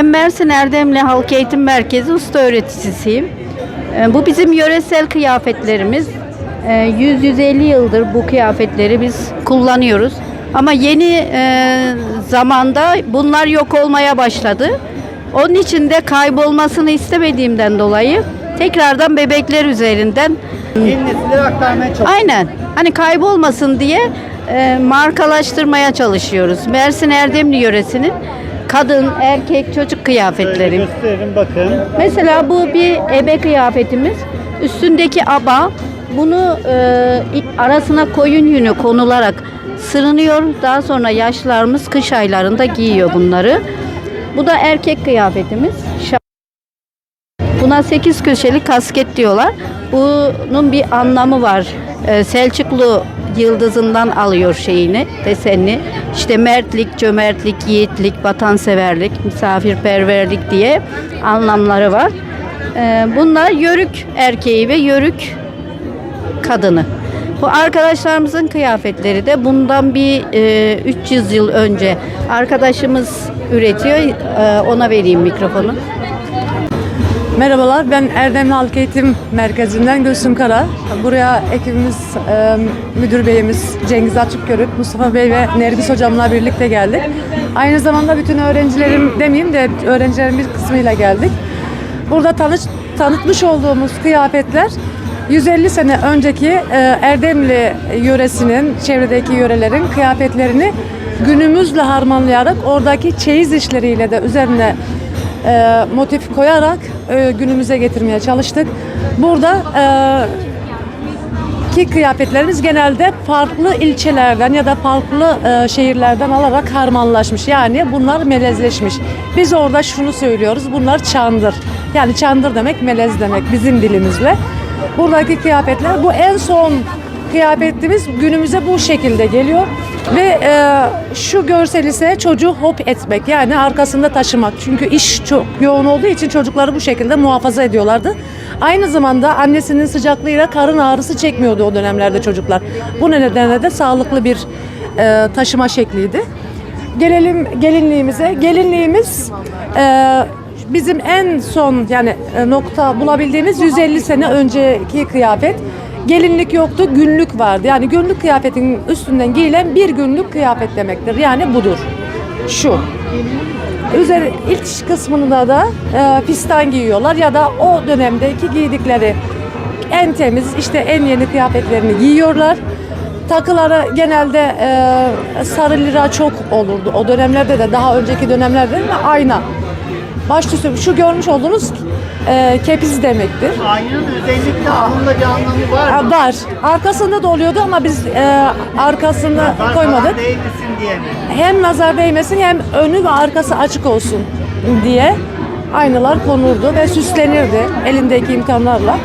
Ben Mersin Erdemli Halk Eğitim Merkezi usta öğreticisiyim. Ee, Bu bizim yöresel kıyafetlerimiz. Ee, 100-150 yıldır bu kıyafetleri biz kullanıyoruz. Ama yeni e, zamanda bunlar yok olmaya başladı. Onun için de kaybolmasını istemediğimden dolayı tekrardan bebekler üzerinden Yeni nesillere aktarmaya çalışıyoruz. aynen hani kaybolmasın diye e, markalaştırmaya çalışıyoruz. Mersin Erdemli yöresinin kadın, erkek, çocuk kıyafetleri. Gösterin bakın. Mesela bu bir ebe kıyafetimiz. Üstündeki aba bunu e, arasına koyun yünü konularak sırınıyor. Daha sonra yaşlarımız kış aylarında giyiyor bunları. Bu da erkek kıyafetimiz. Buna 8 köşeli kasket diyorlar. Bunun bir anlamı var. Ee, Selçuklu yıldızından alıyor şeyini, desenini. İşte mertlik, cömertlik, yiğitlik, vatanseverlik, misafirperverlik diye anlamları var. Ee, bunlar yörük erkeği ve yörük kadını. Bu arkadaşlarımızın kıyafetleri de bundan bir e, 300 yıl önce arkadaşımız üretiyor. Ee, ona vereyim mikrofonu. Merhabalar, ben Erdemli Halk Eğitim Merkezi'nden Gülsüm Kara. Buraya ekibimiz, e, müdür beyimiz Cengiz Açıkgörük, Mustafa Bey ve Nergis Hocamla birlikte geldik. Aynı zamanda bütün öğrencilerim demeyeyim de öğrencilerin bir kısmıyla geldik. Burada tanış, tanıtmış olduğumuz kıyafetler 150 sene önceki e, Erdemli yöresinin, çevredeki yörelerin kıyafetlerini günümüzle harmanlayarak oradaki çeyiz işleriyle de üzerine e, motif koyarak e, günümüze getirmeye çalıştık. Burada e, ki kıyafetlerimiz genelde farklı ilçelerden ya da farklı e, şehirlerden alarak harmanlaşmış. Yani bunlar melezleşmiş. Biz orada şunu söylüyoruz. Bunlar çandır. Yani çandır demek melez demek bizim dilimizle. Buradaki kıyafetler bu en son kıyafetimiz günümüze bu şekilde geliyor ve e, şu görsel ise çocuğu hop etmek yani arkasında taşımak çünkü iş çok yoğun olduğu için çocukları bu şekilde muhafaza ediyorlardı. Aynı zamanda annesinin sıcaklığıyla karın ağrısı çekmiyordu o dönemlerde çocuklar. Bu nedenle de sağlıklı bir e, taşıma şekliydi. Gelelim gelinliğimize. Gelinliğimiz e, bizim en son yani e, nokta bulabildiğimiz 150 sene önceki kıyafet. Gelinlik yoktu, günlük vardı. Yani günlük kıyafetin üstünden giyilen bir günlük kıyafet demektir. Yani budur. Şu. Üzeri ilk kısmında da e, fistan giyiyorlar ya da o dönemdeki giydikleri en temiz işte en yeni kıyafetlerini giyiyorlar. Takıları genelde e, sarı lira çok olurdu. O dönemlerde de daha önceki dönemlerde de ayna. Başüstü şu görmüş olduğunuz e, kepiz demektir. Aynanın özellikle anlamda bir anlamı var mı? Ha, var. Arkasında da oluyordu ama biz e, arkasında Nazar koymadık. değmesin diye mi? Hem nazar değmesin hem önü ve arkası açık olsun diye aynalar konurdu ve süslenirdi elindeki imkanlarla.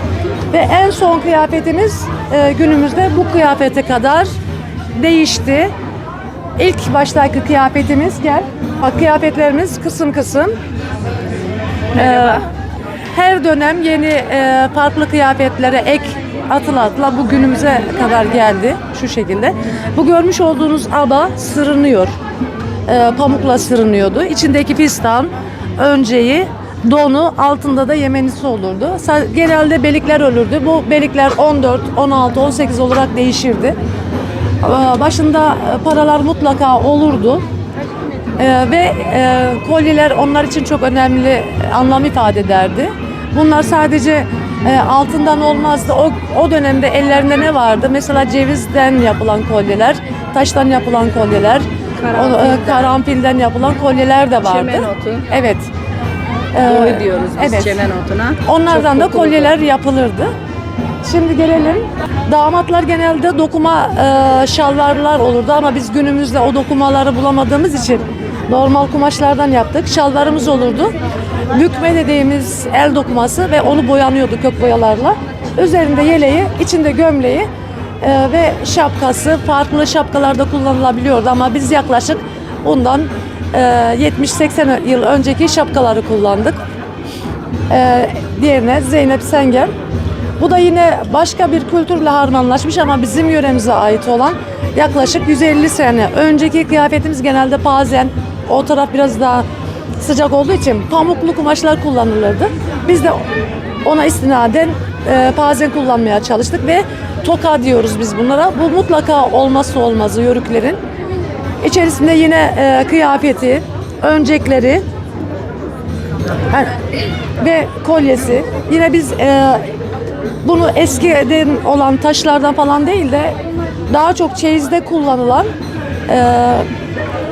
Ve en son kıyafetimiz e, günümüzde bu kıyafete kadar değişti. İlk baştaki kıyafetimiz gel. Bak kıyafetlerimiz kısım kısım. Ee, her dönem yeni e, farklı kıyafetlere ek atıla atıla bu günümüze kadar geldi şu şekilde. Bu görmüş olduğunuz aba sırınıyor. Ee, pamukla sırınıyordu. İçindeki fistan, önceyi, donu, altında da yemenisi olurdu. Genelde belikler ölürdü. Bu belikler 14, 16, 18 olarak değişirdi. Ee, Başında e, paralar mutlaka olurdu. Ee, ve e, kolyeler onlar için çok önemli e, anlam ifade ederdi. Bunlar sadece e, altından olmazdı. O, o dönemde ellerinde ne vardı? Mesela cevizden yapılan kolyeler, taştan yapılan kolyeler, o, e, karanfilden yapılan kolyeler de vardı. Çemen otu. Evet. Ee, Boy diyoruz biz evet. çemen otuna. Onlardan Çok da kolyeler yapılırdı. Şimdi gelelim. Damatlar genelde dokuma e, şalvarlar olurdu ama biz günümüzde o dokumaları bulamadığımız için normal kumaşlardan yaptık. Şalvarımız olurdu. Bükme dediğimiz el dokuması ve onu boyanıyordu kök boyalarla. Üzerinde yeleği, içinde gömleği e, ve şapkası farklı şapkalarda kullanılabiliyordu ama biz yaklaşık bundan e, 70-80 yıl önceki şapkaları kullandık. Ee, diğerine Zeynep Senger. Bu da yine başka bir kültürle harmanlaşmış ama bizim yöremize ait olan yaklaşık 150 sene önceki kıyafetimiz genelde pazen. O taraf biraz daha sıcak olduğu için pamuklu kumaşlar kullanılırdı. Biz de ona istinaden e, pazen kullanmaya çalıştık ve toka diyoruz biz bunlara. Bu mutlaka olmazsa olmazı yörüklerin. İçerisinde yine e, kıyafeti, öncekleri yani, ve kolyesi. Yine biz e, bunu eskiden olan taşlardan falan değil de daha çok çeyizde kullanılan e,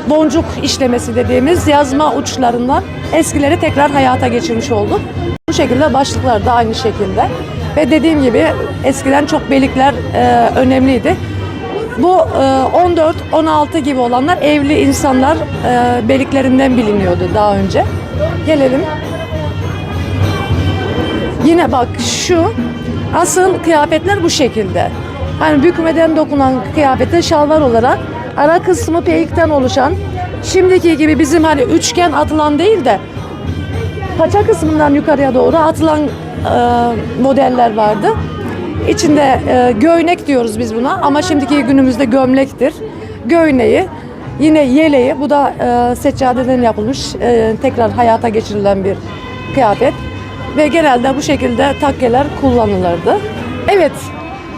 boncuk işlemesi dediğimiz yazma uçlarından eskileri tekrar hayata geçirmiş olduk. Bu şekilde başlıklar da aynı şekilde. Ve dediğim gibi eskiden çok belikler e, önemliydi. Bu e, 14-16 gibi olanlar evli insanlar e, beliklerinden biliniyordu daha önce. Gelelim. Yine bak şu asıl kıyafetler bu şekilde. Hani bükmeden dokunan kıyafete şalvar olarak ara kısmı peyikten oluşan şimdiki gibi bizim hani üçgen atılan değil de paça kısmından yukarıya doğru atılan e, modeller vardı. İçinde e, göynek diyoruz biz buna ama şimdiki günümüzde gömlektir. Göyneği, yine yeleği, bu da e, seccadeden yapılmış, e, tekrar hayata geçirilen bir kıyafet. Ve genelde bu şekilde takkeler kullanılırdı. Evet,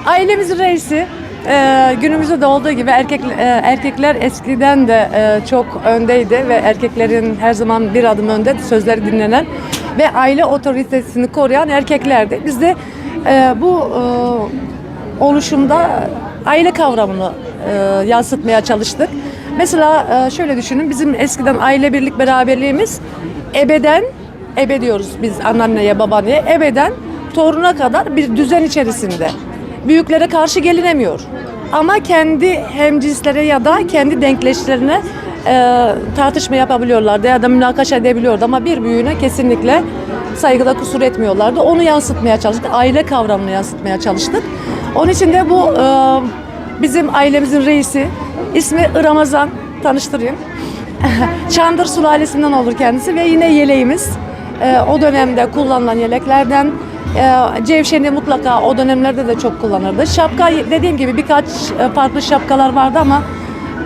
ailemizin reisi e, günümüzde de olduğu gibi erkek, e, erkekler eskiden de e, çok öndeydi ve erkeklerin her zaman bir adım önde sözleri dinlenen ve aile otoritesini koruyan erkeklerdi. Biz de bu oluşumda aile kavramını yansıtmaya çalıştık. Mesela şöyle düşünün bizim eskiden aile birlik beraberliğimiz ebeden ebe diyoruz biz anneanneye babaanneye ebeden toruna kadar bir düzen içerisinde. Büyüklere karşı gelinemiyor. Ama kendi hemcinslere ya da kendi denkleşlerine e, tartışma yapabiliyorlardı ya da münakaşa edebiliyordu ama bir büyüğüne kesinlikle saygıda kusur etmiyorlardı. Onu yansıtmaya çalıştık. Aile kavramını yansıtmaya çalıştık. Onun için de bu e, bizim ailemizin reisi ismi Ramazan tanıştırayım. Çandır sülalesinden olur kendisi ve yine yeleğimiz. Ee, o dönemde kullanılan yeleklerden e, Cevşeni mutlaka o dönemlerde de çok kullanırdı. Şapka dediğim gibi birkaç e, farklı şapkalar vardı ama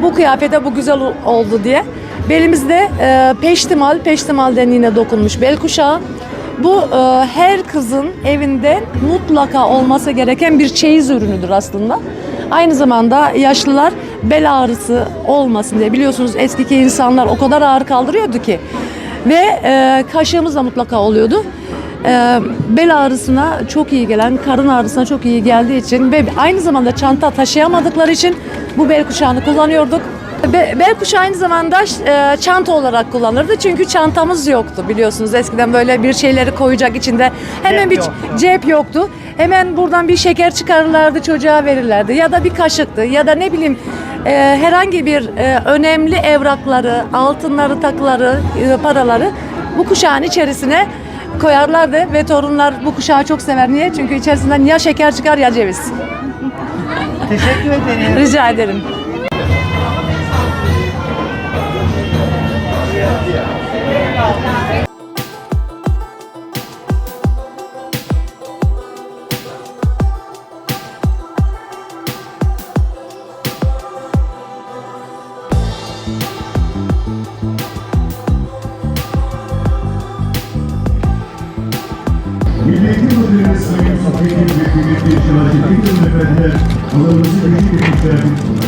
bu kıyafete bu güzel ol- oldu diye. Belimizde e, peştimal, peştimalden dokunmuş bel kuşağı. Bu e, her kızın evinde mutlaka olması gereken bir çeyiz ürünüdür aslında. Aynı zamanda yaşlılar bel ağrısı olmasın diye biliyorsunuz eskiki insanlar o kadar ağır kaldırıyordu ki ve e, kaşığımız da mutlaka oluyordu. E, bel ağrısına çok iyi gelen, karın ağrısına çok iyi geldiği için ve aynı zamanda çanta taşıyamadıkları için bu bel kuşağını kullanıyorduk. Be- bel kuşağı aynı zamanda e, çanta olarak kullanılırdı çünkü çantamız yoktu biliyorsunuz eskiden böyle bir şeyleri koyacak içinde hemen Cep bir yoktu. cep yoktu. Hemen buradan bir şeker çıkarırlardı çocuğa verirlerdi ya da bir kaşıktı ya da ne bileyim e, herhangi bir e, önemli evrakları, altınları, takıları, e, paraları bu kuşağın içerisine koyarlardı ve torunlar bu kuşağı çok sever. Niye? Çünkü içerisinden ya şeker çıkar ya ceviz. Teşekkür ederim. Rica ederim. Tebrik ederim efendiler. Alanımızı büyük etmişlerdir.